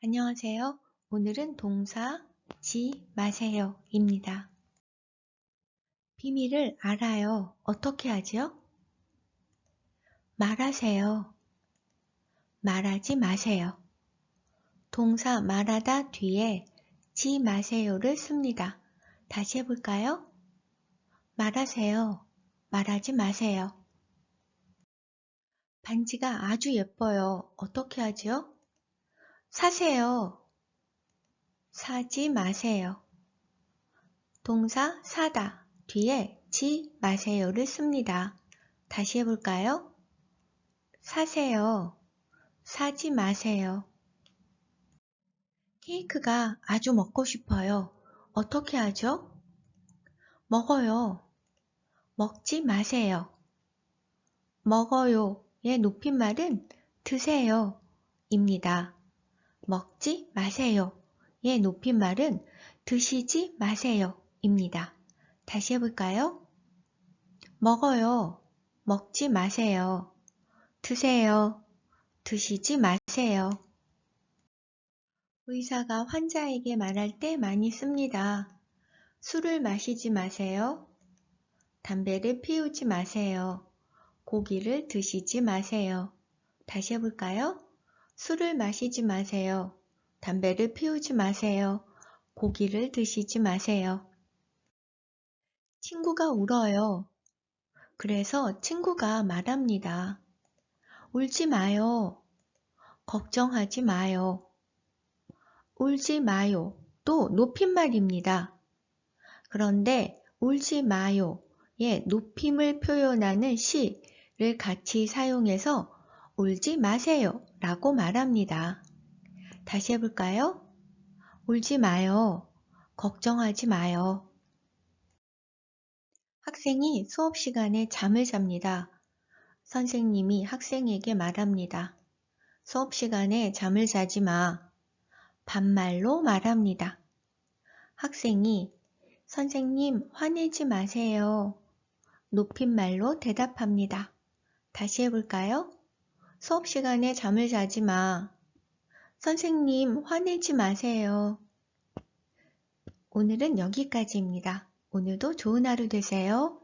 안녕하세요. 오늘은 동사 지 마세요 입니다. 비밀을 알아요. 어떻게 하죠? 말하세요. 말하지 마세요. 동사 말하다 뒤에 지 마세요를 씁니다. 다시 해볼까요? 말하세요. 말하지 마세요. 반지가 아주 예뻐요. 어떻게 하죠? 사세요. 사지 마세요. 동사 사다 뒤에 지 마세요를 씁니다. 다시 해볼까요? 사세요. 사지 마세요. 케이크가 아주 먹고 싶어요. 어떻게 하죠? 먹어요. 먹지 마세요. 먹어요의 높임말은 드세요 입니다. 먹지 마세요. 의 높임말은 드시지 마세요. 입니다. 다시 해볼까요? 먹어요. 먹지 마세요. 드세요. 드시지 마세요. 의사가 환자에게 말할 때 많이 씁니다. 술을 마시지 마세요. 담배를 피우지 마세요. 고기를 드시지 마세요. 다시 해볼까요? 술을 마시지 마세요. 담배를 피우지 마세요. 고기를 드시지 마세요. 친구가 울어요. 그래서 친구가 말합니다. 울지 마요. 걱정하지 마요. 울지 마요. 또 높임말입니다. 그런데 울지 마요의 높임을 표현하는 시를 같이 사용해서 울지 마세요 라고 말합니다. 다시 해볼까요? 울지 마요. 걱정하지 마요. 학생이 수업 시간에 잠을 잡니다. 선생님이 학생에게 말합니다. 수업 시간에 잠을 자지 마. 반말로 말합니다. 학생이 선생님 화내지 마세요. 높임말로 대답합니다. 다시 해볼까요? 수업 시간에 잠을 자지 마. 선생님, 화내지 마세요. 오늘은 여기까지입니다. 오늘도 좋은 하루 되세요.